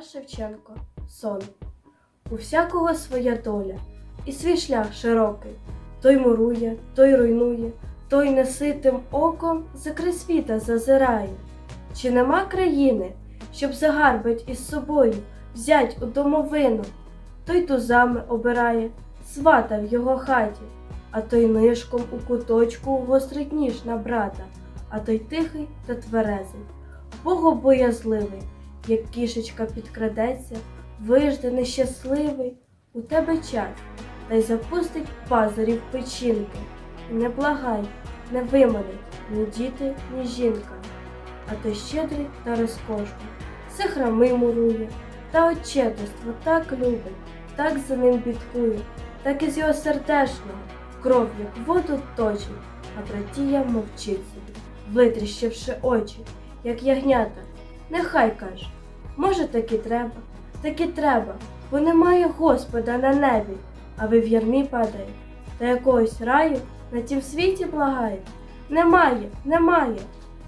Тарас Шевченко Сон. У всякого своя доля, і свій шлях широкий. Той мурує, той руйнує, той неситим оком за край світа зазирає. Чи нема країни, щоб загарбить із собою, взять у домовину? Той тузами обирає, свата в його хаті, а той нишком у куточку гострить ніж на брата, а той тихий та тверезий, богобоязливий, як кішечка підкрадеться, вижде нещасливий, у тебе час, та й запустить пазурів печінки. І не благай, не виманить ні діти, ні жінка, а той щедрий та розкошний, все храми мурує, та отчетоство так любить, так за ним бідкує, так із його сердешного кров, як воду точить, а братія мовчить собі, витріщивши очі, як ягнята. Нехай каже, може, так і треба, так і треба, бо немає Господа на небі, а ви в ярмі падаєте, та якогось раю на тім світі благаєте. Немає, немає.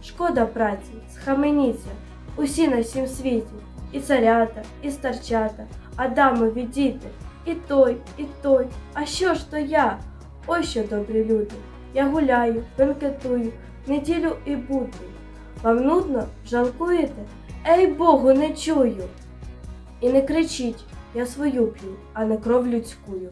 Шкода праці, схаменіться, усі на всім світі, і царята, і старчата, Адамові діти, і той, і той. А що ж то я? Ось що добрі люди. Я гуляю, бенкетую, неділю і бути. Вам нудно, жалкуєте? Ей Богу, не чую. І не кричіть, я свою п'ю, а не кров людськую.